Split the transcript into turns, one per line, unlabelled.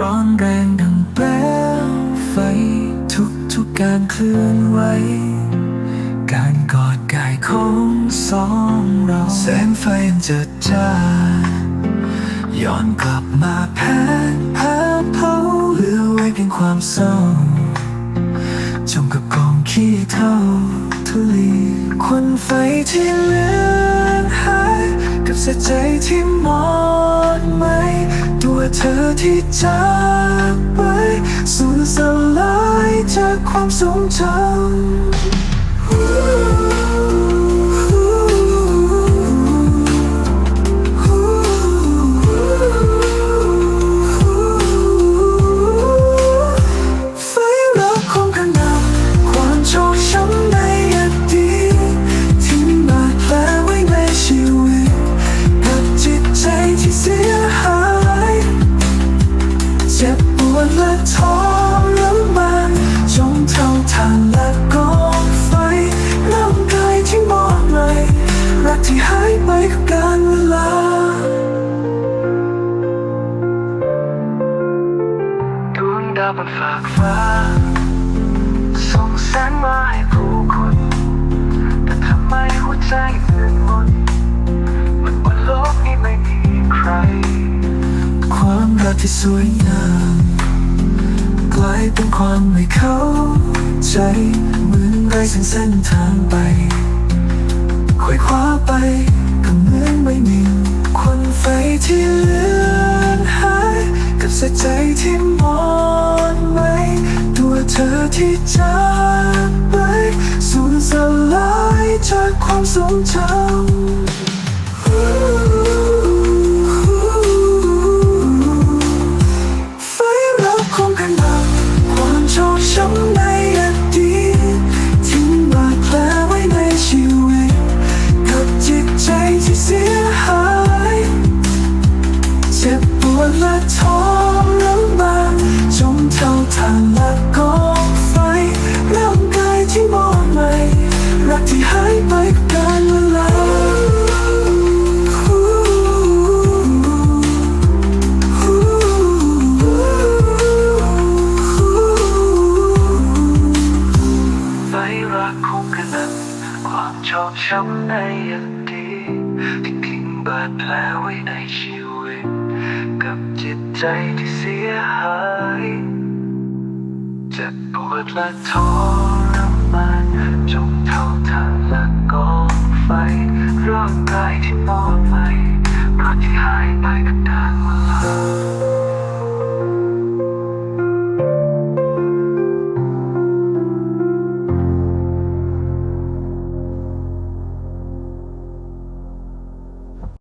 ร้อนแรงดังแปลวไฟทุกทุกการเคลื่อนไหวการกอดกายของสองเราแสงไฟจิดจ้าย้อนกลับมาแพ้แพ้เผาเหลือไว้เพียงความเศร้าจมกับกองขี้เท่าทุลีควันไฟที่เลือนหายกับเสียใจที่มอง เธอที่จากไปสูญสลายจากความทรงจำ ดาวบนฝากฟ้า ส่งแสงมาให้ผู้คน แต่ทำไมหัวใจเลื่อนมนมันบนโลกนี้ไม่มีใคร ความรักที่สวยงามกลายเป็นความไม่เข้าใจเหมือนไรเส้นเส้นทางไปควยคว้าไปก็เหมือนไม่มีควันไฟที่เหลือ ธอที่จากไปสูญสลายจากความทรงจำไฟรักคงกันมา และทรมานจมเท่าทานและกองไฟร่างกายที่มอดไหม่รักที่หายไปกับการเวลาไฟรักคงกระนั้นความชอบช้ำในอดีตที่ทิ้งบาดแผลไว้ในชีวิต กับจิตใจที่เสียหายเจ็บปวดและทรมานจงเท่าทาน